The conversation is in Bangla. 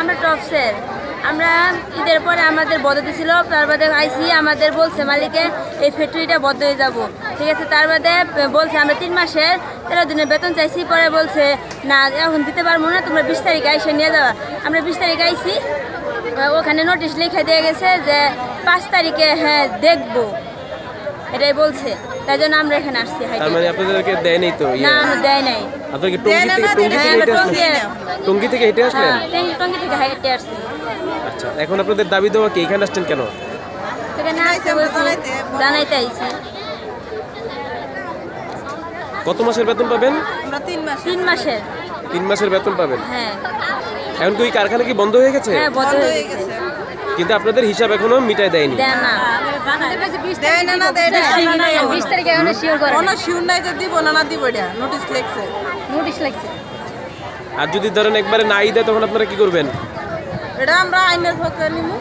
আমরা টপসের আমরা ঈদের পরে আমাদের বদতে ছিল, তার বাদে আইসি আমাদের বলছে, মালিকে, এই ফ্যাক্টরিটা বদ্ধ হয়ে যাব। ঠিক আছে, তার বাদে বলছে, আমরা তিন মাসের তেরো দিনের বেতন চাইছি। পরে বলছে, না, এখন দিতে পারব না, তোমরা বিশ তারিখে আইসে নিয়ে যাওয়া আমরা বিশ তারিখে আইসি ওখানে নোটিশ লিখে দিয়ে গেছে যে পাঁচ তারিখে হ্যাঁ দেখব। এটাই বলছে। তাই জন্য আমরা এখানে আসছি তার মানে আপনাদেরকে দেয়নি তো ইয়ে? না আমরা দেয় নাই। আপনাকে টঙ্গি থেকে টঙ্গি হ্যাঁ থেকে হেঁটে আসলেন? টঙ্গি থেকে হেঁটে আসলেন? হ্যাঁ টঙ্গি- থেকে হাইটে আসছি। আচ্ছা এখন আপনাদের দাবি দেওয়া কি? এখানে আসছেন কেন? জানাইতে আইছি। কত মাসের বেতন পাবেন? আমরা তিন মাস তিন মাসের। তিন মাসের বেতন পাবেন? হ্যাঁ। এখন কি কারখানা কি বন্ধ হয়ে গেছে? হ্যাঁ বন্ধ হয়ে হয়ে গেছে। কিন্তু আপনাদের হিসাব এখনও মিটাই দেয়নি। আর যদি ধরেন একবারে নাই দেয় তখন আপনারা কি করবেন? এটা আমরা আইনের পক্ষে নিমু।